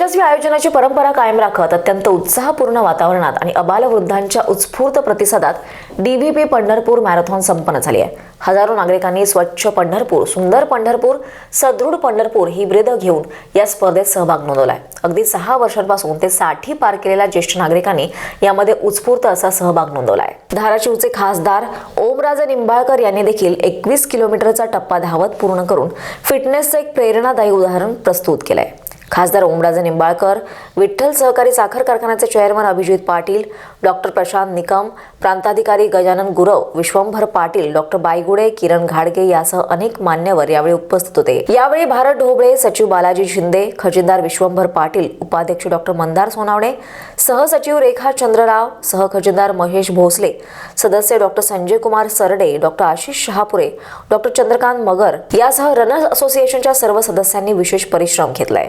यशस्वी आयोजनाची परंपरा कायम राखत अत्यंत उत्साहपूर्ण वातावरणात आणि अबालवृद्धांच्या उत्स्फूर्त प्रतिसादात डीव्हीपी पंढरपूर मॅरेथॉन संपन्न झाली आहे. हजारो नागरिकांनी स्वच्छ पंढरपूर सुंदर पंढरपूर सदृढ पंढरपूर ही ब्रेद घेऊन या स्पर्धेत सहभाग नोंदवलाय अगदी सहा वर्षांपासून ते साठी पार केलेल्या ज्येष्ठ नागरिकांनी यामध्ये उत्स्फूर्त असा सहभाग नोंदवलाय धाराशिवचे खासदार ओमराजे निंबाळकर यांनी देखील एकवीस किलोमीटरचा टप्पा धावत पूर्ण करून फिटनेसचं एक प्रेरणादायी उदाहरण प्रस्तुत केलंय. खासदार ओमराजे निंबाळकर विठ्ठल सहकारी साखर कारखान्याचे चेअरमन अभिजित पाटील डॉक्टर प्रशांत निकम प्रांताधिकारी गजानन गुरव विश्वंभर पाटील डॉक्टर बायगुडे किरण घाडगे यासह अनेक मान्यवर यावेळी उपस्थित होते. यावेळी भारत ढोबळे सचिव बालाजी शिंदे खजिनदार विश्वंभर पाटील उपाध्यक्ष डॉक्टर मंदार सोनावणे सहसचिव रेखा चंद्रराव सहखजिनदार महेश भोसले सदस्य doctor Sanjay Kumar Sarde doctor Ashish Shahapure doctor Chandrakant Magar यासह रनर्स असोसिएशनच्या सर्व सदस्यांनी विशेष परिश्रम घेतलाय.